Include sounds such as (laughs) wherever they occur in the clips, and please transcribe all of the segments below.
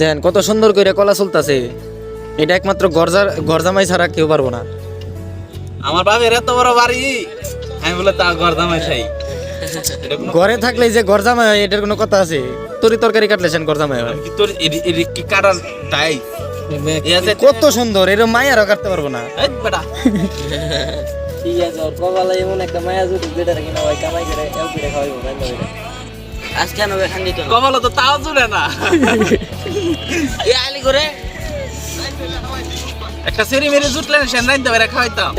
দেন কত সুন্দর করে কলা চলতেছে। এটা একমাত্র গরজার গরজামাই ছাড়া কেউ পারব না। আমার বাপের এত বড় বাড়ি আমি বলে তা ঘর দামাই খাই ঘরে থাকলে যে গরজামাই হয় এটার কোনো কথা আছে? তরি তরকারি কাটলে সেন গরজামাই হয়। কি তোর কি কাটার তাই? কত সুন্দর এরকম মায়েরও কাটতে পারব না। এই বেটা। ঠিক আছে ওর কপালে এমন একটা মায়া জুটুক বেটা রাখি না ভাই কামাই করে এও পিঠে খাওয়াইবো আজকে আনো খান্দি তো কপালে তো তাও জুড়ে না। এ আলি করে একটা সেরি মেরে জুটলে না সেন রাইতে বেড়ে খাওয়াইতাম।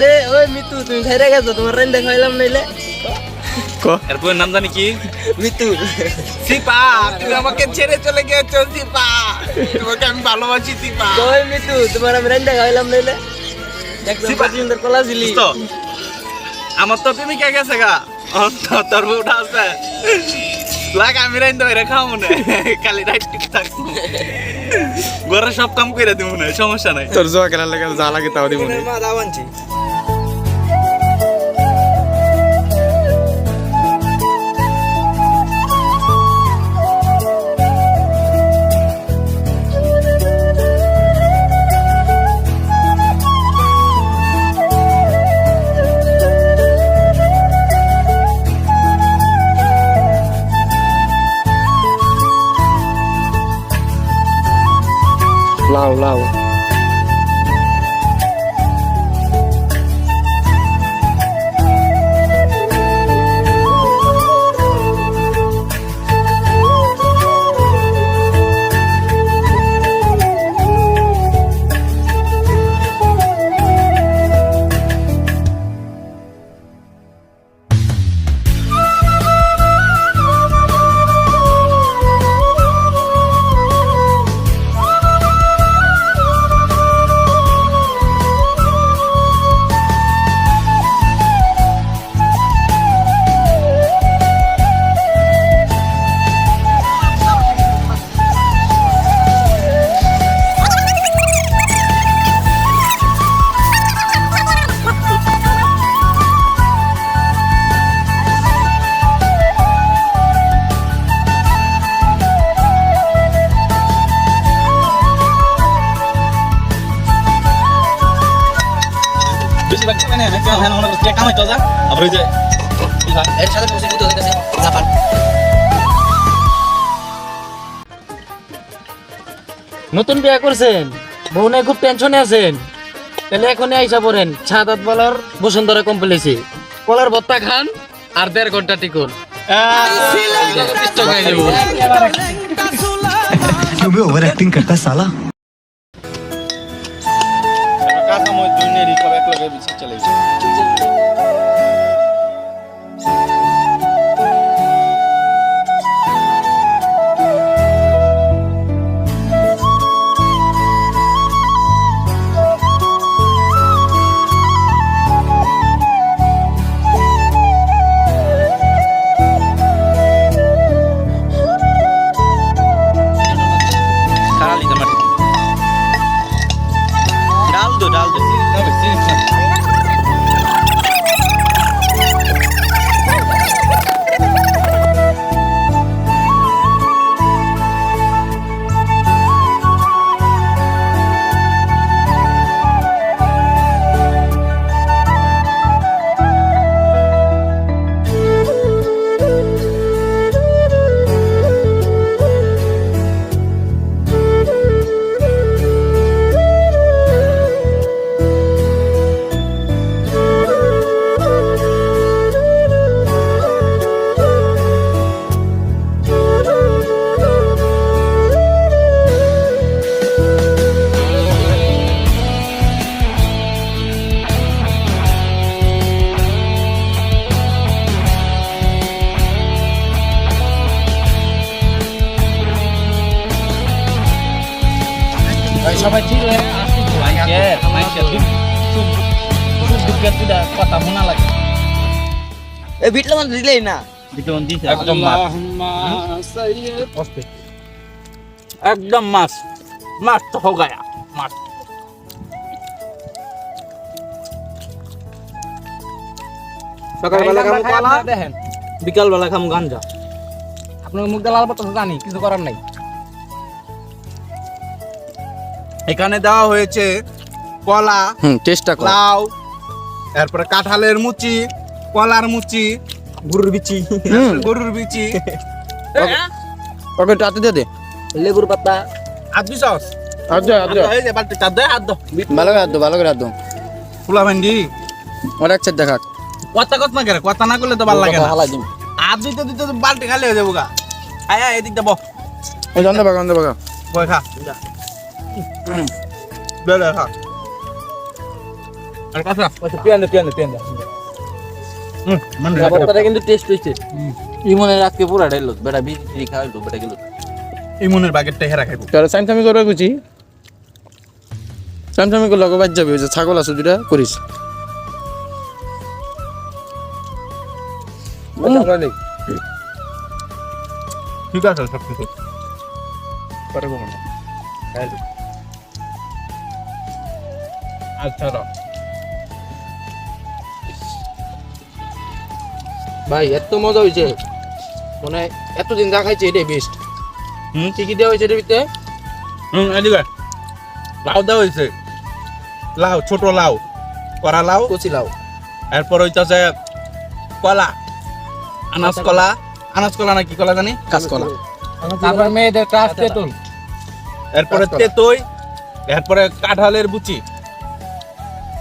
দে ওই মিতু তুমি খাইরে গেছো তোমার রাইন্দা খাইলাম নইলে। এর বইয়ের নাম জানি কি? মিতু। সিপা তুমি আমাকে ছেড়ে চলে গেছো সিপা। তোমাকে আমি ভালোবাসি সিপা। ওই মিতু তোমার আমি রাইন্দা খাইলাম নইলে? একদম সিপা। সুন্দর কলা তো আমার তো প্রেমিকা গেছে গা। তোর বউটা আছে। লাগ আমি রাইন বেড়ে খাও মনে খালি রাইট থাকব ঘরে সব কাম করে দিব না সমস্যা নাই তোর জোয়া খেলার লাগে যা লাগে তাও দিব মা দাও আনছি Lao Lao. থামাই চল যা যে এর সাথে বসে বুঝতে হতে নতুন বিয়ে করছেন বউ খুব টেনশনে আছেন। তাহলে এখন আইসা পড়েন ছাদ বলার বসুন্ধরা কমপ্লেক্সে কলার ভত্তা খান আর দেড় ঘণ্টা টিকুন। তুমি ওভার অ্যাক্টিং সালা সময় দুনিয়া রিকভার করে বিছে চলে হয়ে মাইকের দুঃখ সুখ দুঃখের দুটা কথা শোনা লাগে। এ বিটলা মানে দিলেই না। একদম মাছ। একদম মাছ। মাছ তো হো গায়া মাছ। সকালবেলা খাম কলা দেখেন। বিকাল বেলা খাম গাঞ্জা। আপনার মুখ দিয়ে লাল পাতা জানি কিছু করার নাই। এখানে দেওয়া হয়েছে কলা হুম চেষ্টা লাউ তারপরে কাঁঠালের মুচি কলার মুচি গরুর বিচি গরুর বিচি। (laughs) ওকে টাতে দিয়ে দে লেবুর পাতা। আদবি সস। আচ্ছা আচ্ছা এই যে বালতি চার দেয় আদ ভালো করে আদো ভালো করে আদো ফুলা ভেন্ডি। কথা কত না করে কথা না করলে তো ভালো লাগে না। দিতে দিতে বালতি খালি হয়ে যাব গা। আয় আয় এদিক দেবো ওই জানতে পাকা জানতে পাকা বয় খা। বেড়ে খা। আর কথা পিয়ানো পিয়ানো পিয়ানো হুম মানে ব্যাপারটা কিন্তু টেস্ট হইছে। ইমনের আজকে পুরা ডাইল বেটা বিচি খাওয়াইলো বেটা গেল। ইমনের বাগেরটা হেরা খাইবো। তাহলে সাইনসামি করবে বুঝি সাইনসামি করলে লগে বাজ যাবে ওই যে ছাগল আছে দুটা করিস। ঠিক আছে সব কিছু আচ্ছা র। ভাই এত মজা হয়েছে মানে এতদিন যা খাইছে এটাই বেস্ট হুম? কি কি দেওয়া হয়েছে এটার ভিতরে? হুম এদিকে লাউ দেওয়া হয়েছে। লাউ ছোট লাউ করা লাউ। কচি লাউ। এরপর হইতাছে কলা। আনাজ কলা। আনাজ কলা না কি কলা জানি? কাঁচকলা। তারপর মেয়েদের ক্রাশ তেতুল। এরপরে। তেতই এরপরে কাঁঠালের বুচি।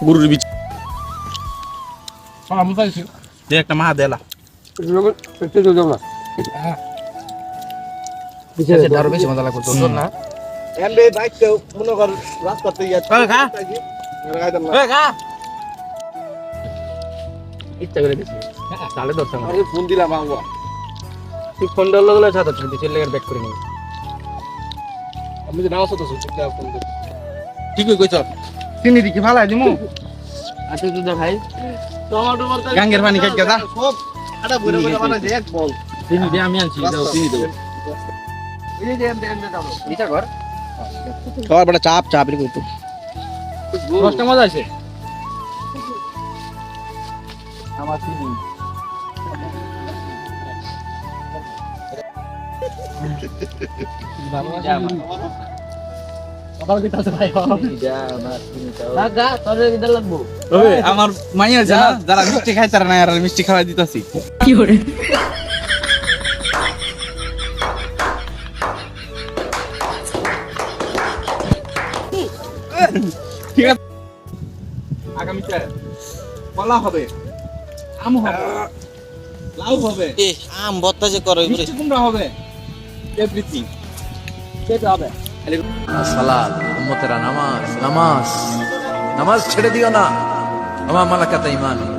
গরুর বীজ যে একটা মা দেলা আরও বেশি মজা লাগবে তোর না। মনে ইচ্ছা করে দিছি। তাহলে ধরতাম ফোন দিলাম বাবা তুই ফোন তুই ব্যাক করে নিবি আমি যে নাও দিই ঠিক কইছ। চিনি দিকি ভালাই দিমু। আচ্ছা তুই দা ভাই। গাঙ্গের পানি খাই গেদা। চিনি দিয়ে আমি আনছি দাও চিনি দেবো এটা কর। খাবার বড় চাপ চাপ রে কইতো রসটা মজা আছে? আমার চিনি। লাগবো ওই আমার মাইয়া আছে না? যারা মিষ্টি খায় তারা আর মিষ্টি খাওয়াই দিতাছি। ঠিক আছে। আগামীতে কলা হবে। আম হবে। লাউ হবে। এ আম বত্তা যে করে মিষ্টি কুমড়া হবে। এভরিথিং। সেটা হবে। নামাজ নামাজ। নামাজ ছেড়ে দিও না। আমার মালাকাতা ইমান